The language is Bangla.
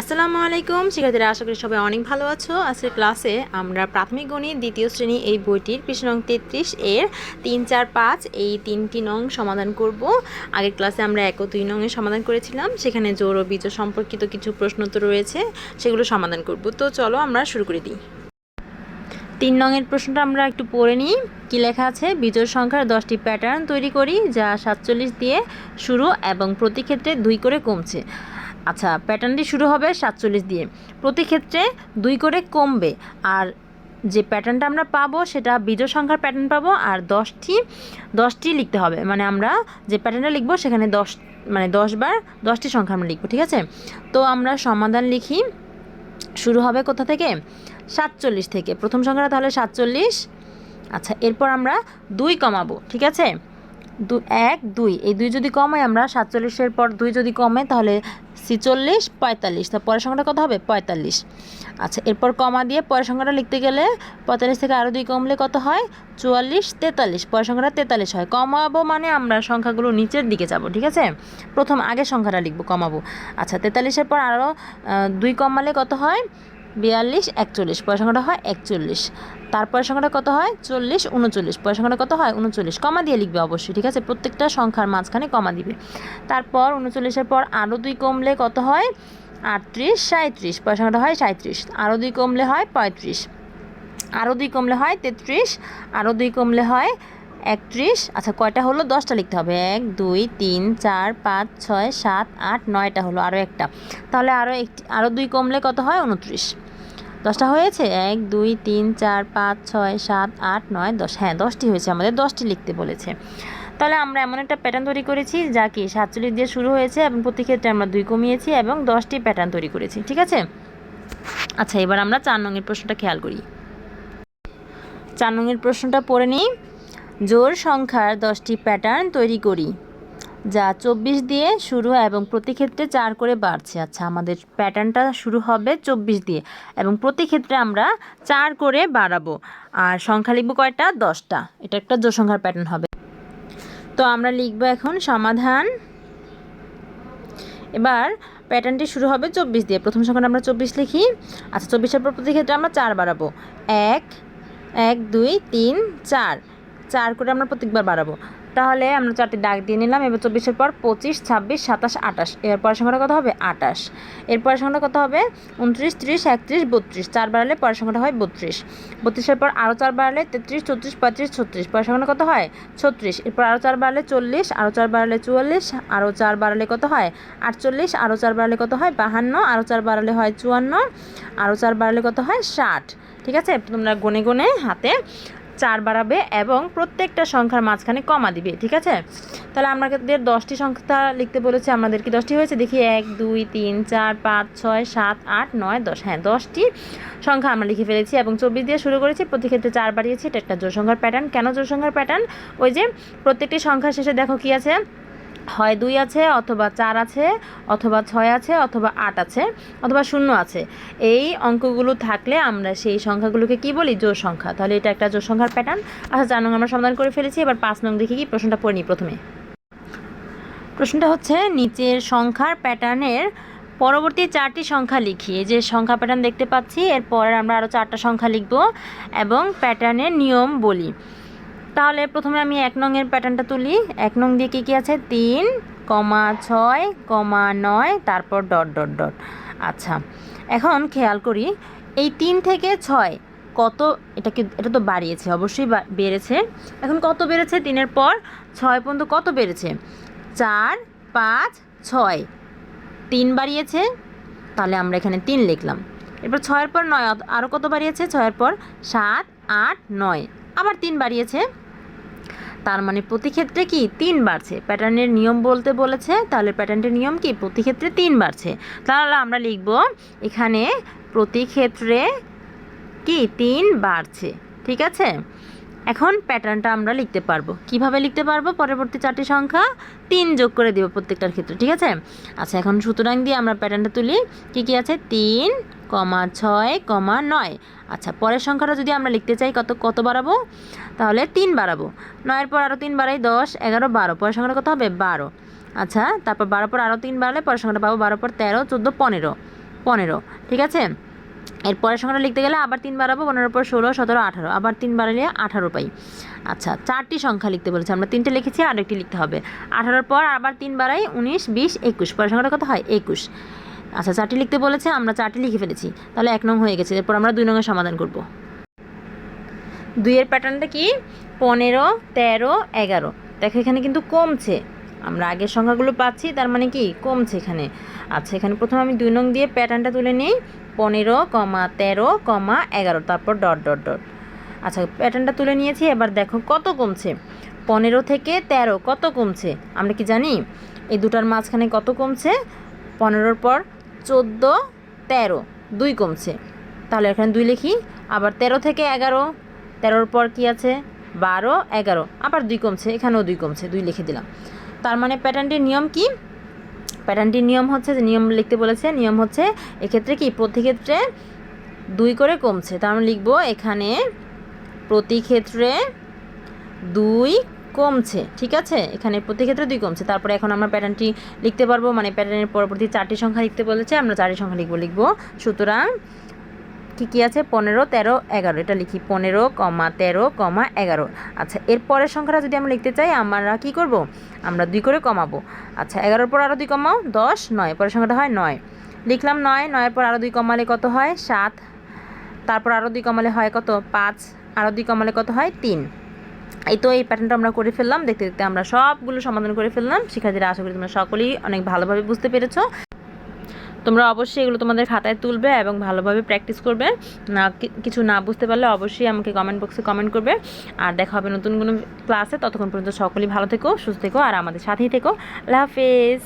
আসসালামু আলাইকুম, শিক্ষার্থীরা, আশা করি সবাই অনেক ভালো আছো। আজকের ক্লাসে আমরা প্রাথমিক গণিত দ্বিতীয় শ্রেণি এই বইটির পৃষ্ঠ নং তেত্রিশ এর তিন, চার, পাঁচ, এই তিনটি নং সমাধান করব। আগের ক্লাসে আমরা এক ও দুই নংয়ের সমাধান করেছিলাম, সেখানে জোর ও বীজ সম্পর্কিত কিছু প্রশ্ন তো রয়েছে, সেগুলো সমাধান করব। তো চলো আমরা শুরু করে দিই। তিন নংয়ের প্রশ্নটা আমরা একটু পড়ে নিই। কী লেখা আছে? বিজোড় সংখ্যার দশটি প্যাটার্ন তৈরি করি, যা সাতচল্লিশ দিয়ে শুরু এবং প্রতি ক্ষেত্রে দুই করে কমছে। আচ্ছা প্যাটার্নটি শুরু হবে সাতচল্লিশ দিয়ে। প্রতি ক্ষেত্রে দুই করে কমবে। আর যে প্যাটার্নটা আমরা পাবো, সেটা বিজোড় সংখ্যার প্যাটার্ন পাবো আর দশটি দশটি লিখতে হবে। মানে আমরা যে প্যাটার্নটা লিখব, সেখানে দশ মানে দশ বার দশটি সংখ্যা আমরা লিখব, ঠিক আছে? তো আমরা সমাধান লিখি। শুরু হবে কোথা থেকে? সাতচল্লিশ থেকে। প্রথম সংখ্যাটা তাহলে সাতচল্লিশ। আচ্ছা এরপর আমরা দুই কমাবো, ঠিক আছে? দু, এক, দুই। এই দুই যদি কমাই, আমরা সাতচল্লিশের পর দুই যদি কমে, তাহলে ছিচল্লিশ, পঁয়তাল্লিশ। তা পরের সংখ্যাটা কত হবে? পঁয়তাল্লিশ। আচ্ছা এরপর কমা দিয়ে পরের সংখ্যাটা লিখতে গেলে পঁয়তাল্লিশ থেকে আরও দুই কমলে কত হয়? চুয়াল্লিশ, তেতাল্লিশ। পরের সংখ্যাটা তেতাল্লিশ হয়। কমাবো মানে আমরা সংখ্যাগুলো নিচের দিকে যাব, ঠিক আছে? প্রথম আগের সংখ্যাটা লিখব, কমাবো। আচ্ছা তেতাল্লিশের পর আরও দুই কমালে কত হয়? বিয়াল্লিশ, একচল্লিশ পরের সংখ্যাটা হয় একচল্লিশ। তারপরের সংখ্যাটা কত হয়? চল্লিশ, উনচল্লিশ। পরের সংখ্যাটা কত হয়? উনচল্লিশ। কমা দিয়ে লিখবে অবশ্যই, ঠিক আছে? প্রত্যেকটা সংখ্যার মাঝখানে কমা দিবে। তারপর উনচল্লিশের পর আরও দুই কমলে কত হয়? আটত্রিশ সাঁত্রিশ পরের সংখ্যাটা হয় সাঁত্রিশ আরও দুই কমলে হয় পঁয়ত্রিশ। আরও দুই কমলে হয় তেত্রিশ। আরও দুই কমলে হয় একত্রিশ। আচ্ছা কয়টা হলো? দশটা লিখতে হবে। এক, দুই, তিন, চার, পাঁচ, ছয়, সাত, আট, নয়টা হলো। আরও একটা। তাহলে আরও একটি আরও দুই কমলে কত হয়? উনত্রিশ। দশটা হয়েছে? এক, দুই, তিন, চার, পাঁচ, ছয়, সাত, আট, নয়, দশ। হ্যাঁ দশটি হয়েছে, আমাদের দশটি লিখতে বলেছে। তাহলে আমরা এমন একটা প্যাটার্ন তৈরি করেছি যা কি সাতচল্লিশ দিয়ে শুরু হয়েছে এবং প্রতি ক্ষেত্রে আমরা দুই কমিয়েছি এবং দশটি প্যাটার্ন তৈরি করেছি, ঠিক আছে? আচ্ছা এবার আমরা চার নঙের প্রশ্নটা খেয়াল করি। চার নঙের প্রশ্নটা পড়ে নিই। জোর সংখ্যার দশটি প্যাটার্ন তৈরি করি। যা চব্বিশ দিয়ে শুরু এবং প্রতি ক্ষেত্রে চার করে বাড়ছে। আচ্ছা আমাদের প্যাটার্নটা শুরু হবে চব্বিশ দিয়ে এবং প্রতি ক্ষেত্রে আমরা চার করে বাড়াবো। আর সংখ্যা লিখব কয়টা? দশটা। এটা একটা জোড় সংখ্যার প্যাটার্ন হবে। তো আমরা লিখব এখন সমাধান। এবার প্যাটার্নটি শুরু হবে চব্বিশ দিয়ে। প্রথম সংখ্যাটা আমরা চব্বিশ লিখি। আচ্ছা চব্বিশের পর প্রতি ক্ষেত্রে আমরা চার বাড়াবো। এক এক, দুই, তিন, চার। চার করে আমরা প্রত্যেকবার বাড়াবো। তাহলে আমরা চারটি দাগ দিয়ে নিলাম, এবার চব্বিশের পর পঁচিশ, ছাব্বিশ, সাতাশ আটাশ পরের সংখ্যাটা কত হবে? আটাশ এর পরের সংখ্যাটা কত হবে? উনত্রিশ, ত্রিশ, একত্রিশ, বত্রিশ। চার বাড়ালে পরের সংখ্যাটা হয় বত্রিশ। বত্রিশের পর আরও চার বাড়ালে তেত্রিশ, চৌত্রিশ, পঁয়ত্রিশ, ছত্রিশ। পরের সংখ্যাটা কত হয়? ছত্রিশ। এরপর আরও চার বাড়ালে চল্লিশ, আরও চার বাড়ালে চুয়াল্লিশ, আরও চার বাড়ালে কত হয়? আটচল্লিশ, আরও চার বাড়ালে কত হয়? বাহান্ন, আরও চার বাড়ালে হয় চুয়ান্ন, আরও চার বাড়ালে কত হয়? ষাট। ঠিক আছে? তোমরা গনে গনে হাতে চার বাড়াবে এবং প্রত্যেকটা সংখ্যার মাঝখানে কমা দিবে, ঠিক আছে? তাহলে আমাদের দশটি সংখ্যা লিখতে বলেছে, আমাদের কি দশটি হয়েছে? দেখি, এক, দুই, তিন, চার, পাঁচ, ছয়, সাত, আট, নয়, দশ। হ্যাঁ দশটি সংখ্যা আমরা লিখে ফেলেছি এবং চব্বিশ দিয়ে শুরু করেছি। প্রতি ক্ষেত্রে চার বাড়িয়েছি, এটা একটা জোর সংখ্যার প্যাটার্ন কেন জোর সংখ্যার প্যাটার্ন ওই যে প্রত্যেকটি সংখ্যার শেষে দেখো কি আছে? হয় দুই আছে অথবা চার আছে, অথবা ছয় আছে, অথবা আট আছে, অথবা শূন্য আছে। এই অঙ্কগুলো থাকলে আমরা সেই সংখ্যাগুলোকে কি বলি? জোর সংখ্যা। তাহলে এটা একটা জোর সংখ্যার প্যাটার্ন আচ্ছা চার নং আমরা সমাধান করে ফেলেছি। এবার পাঁচ নং দেখি কি প্রশ্নটা পড়ে প্রথমে। প্রশ্নটা হচ্ছে, নিচের সংখ্যার প্যাটার্নের পরবর্তী চারটি সংখ্যা লিখি। যে সংখ্যা প্যাটার্ন দেখতে পাচ্ছি, এরপর আমরা আরও চারটা সংখ্যা লিখব এবং প্যাটার্নের নিয়ম বলি। তাহলে প্রথমে আমি এক নংয়ের প্যাটার্নটা তুলি। এক নং দিয়ে কী কী আছে? তিন, কমা ছয়, কমা নয়, তারপর ডট ডট ডট। আচ্ছা এখন খেয়াল করি, এই তিন থেকে ছয় কত এটাকে এটা তো বাড়িয়েছে, অবশ্যই বেড়েছে। এখন কত বেড়েছে তিনের পর? ছয় পর্যন্ত কত বেড়েছে? চার, পাঁচ, ছয়। তিন বাড়িয়েছে, তাহলে আমরা এখানে তিন লিখলাম। এরপর ছয়ের পর নয় আরও কত বাড়িয়েছে? ছয়ের পর সাত, আট, নয়। আবার তিন বাড়িয়েছে। তার মানে প্রতি ক্ষেত্রে কি তিন বাড়ছে? প্যাটার্নের নিয়ম বলতে বলেছে, তাহলে প্যাটার্নের নিয়ম কি? প্রতি ক্ষেত্রে তিন বাড়ছে। তাহলে আমরা লিখব এখানে প্রতি ক্ষেত্রে কি তিন বাড়ছে, ঠিক আছে? এখন প্যাটার্নটা আমরা লিখতে পারব। কীভাবে লিখতে পারব? পরবর্তী চারটি সংখ্যা তিন যোগ করে দেবো প্রত্যেকটার ক্ষেত্রে, ঠিক আছে? আচ্ছা এখন সুতরাং দিয়ে আমরা প্যাটার্নটা তুলি। কি কি আছে? তিন কমা ছয় কমা নয়। আচ্ছা পরের সংখ্যাটা যদি আমরা লিখতে চাই, কত কত বাড়াবো? তাহলে তিন বাড়াবো। নয়ের পর আরও তিন বাড়াই দশ, এগারো, বারো। পরের সংখ্যাটা কত হবে? বারো। আচ্ছা তারপর বারো পর আরও তিন বাড়ালে পরের সংখ্যাটা পাবো বারো পর তেরো, চোদ্দ, পনেরো। পনেরো, ঠিক আছে? এর পরের সংখ্যাটা লিখতে গেলে আবার তিন বাড়াবো, পনেরো পর ষোলো, সতেরো, আঠারো। আবার তিন বাড়ালে আঠারো পাই। আচ্ছা চারটি সংখ্যা লিখতে বলেছে। আমরা তিনটে লিখেছি আর একটি লিখতে হবে। আঠারোর পর আবার তিন বাড়াই উনিশ, বিশ, একুশ। পরের সংখ্যাটা কত হয়? একুশ। আচ্ছা চারটি লিখতে বলেছে, আমরা চারটি লিখে ফেলেছি। তাহলে এক নং হয়ে গেছে, এরপর আমরা দুই নংয়ের সমাধান করব। দুইয়ের প্যাটার্নটা কি? পনেরো, তেরো, এগারো। দেখো, এখানে কিন্তু কমছে। আমরা আগের সংখ্যাগুলো পাচ্ছি, তার মানে কি? কমছে এখানে। আচ্ছা এখানে প্রথমে আমি দুই নং দিয়ে প্যাটার্নটা তুলে নিই। পনেরো, কমা তেরো, কমা এগারো, তারপর ডট ডট ডট। আচ্ছা প্যাটার্নটা তুলে নিয়েছি, এবার দেখো কত কমছে। পনেরো থেকে তেরো, কত কমছে? আমরা কি জানি? এই দুটার মাঝখানে কত কমছে? পনেরোর পর চোদ্দ, তেরো, দুই কমছে। তাহলে এখানে দুই লিখি, আবার তেরো থেকে এগারো, তেরোর পর কি আছে? বারো, এগারো, আবার দুই কমছে, এখানেও দুই কমছে, দুই লিখে দিলাম। তার মানে প্যাটার্নটির নিয়ম কি? প্যাটার্নটির নিয়ম হচ্ছে যে নিয়ম লিখতে বলেছে, নিয়ম হচ্ছে এক্ষেত্রে কি? প্রতি ক্ষেত্রে দুই করে কমছে। তার মানে লিখব এখানে প্রতি ক্ষেত্রে দুই কমছে, ঠিক আছে? এখানে প্রতি ক্ষেত্রে দুই কমছে। তারপরে এখন আমরা প্যাটার্নটি লিখতে পারব মানে প্যাটার্নের পরবর্তী চারটি সংখ্যা লিখতে বলেছে, আমরা চারটি সংখ্যা লিখব লিখব। সুতরাং কী কী আছে? পনেরো, তেরো, এগারো। এটা লিখি, পনেরো কমা তেরো কমা এগারো। আচ্ছা এর পরের সংখ্যাটা যদি আমরা লিখতে চাই, আমরা কি করব? আমরা দুই করে কমাবো। আচ্ছা এগারোর পর আরও দুই কমাও, দশ, নয়। পরের সংখ্যাটা হয় নয়। লিখলাম নয়, নয়ের পর আরও দুই কমালে কত হয়? সাত। তারপর আরও দুই কমালে হয় কত? পাঁচ। আরও দুই কমালে কত হয়? তিন। এই তো এই প্যাটার্নটা আমরা করে ফেললাম। দেখতে দেখতে আমরা সবগুলো সমাধান করে ফেললাম। শিক্ষার্থীরা আশা করি তোমরা সকলেই অনেক ভালোভাবে বুঝতে পেরেছ। তোমরা অবশ্যই এগুলো তোমাদের খাতায় তুলবে এবং ভালোভাবে প্র্যাকটিস করবে। না কিছু না বুঝতে পারলে অবশ্যই আমাকে কমেন্ট বক্সে কমেন্ট করবে। আর দেখা হবে নতুন কোনো ক্লাসে ততক্ষণ পর্যন্ত সকলেই ভালো থেকো, সুস্থ থেকো, আর আমাদের সাথেই থেকো। আল্লাহ হাফেজ।